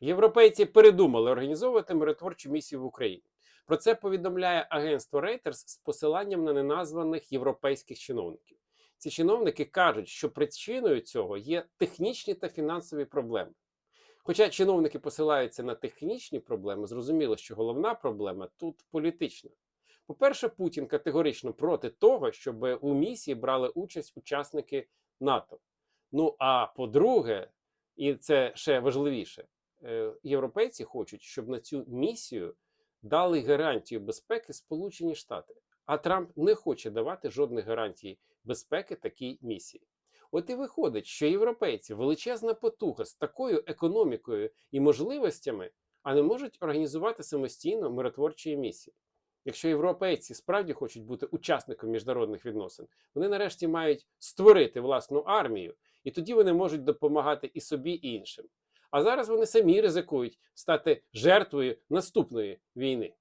Європейці передумали організовувати миротворчу місію в Україні. Про це повідомляє агентство Reuters з посиланням на неназваних європейських чиновників. Ці чиновники кажуть, що причиною цього є технічні та фінансові проблеми. Хоча чиновники посилаються на технічні проблеми, зрозуміло, що головна проблема тут політична. По-перше, Путін категорично проти того, щоб у місії брали участь учасники НАТО. Ну а по-друге, і це ще важливіше, європейці хочуть, щоб на цю місію дали гарантію безпеки Сполучені Штати. А Трамп не хоче давати жодних гарантій безпеки такій місії. От і виходить, що європейці величезна потуга з такою економікою і можливостями, а не можуть організувати самостійно миротворчі місії. Якщо європейці справді хочуть бути учасником міжнародних відносин, вони нарешті мають створити власну армію, і тоді вони можуть допомагати і собі, і іншим. А зараз вони самі ризикують стати жертвою наступної війни.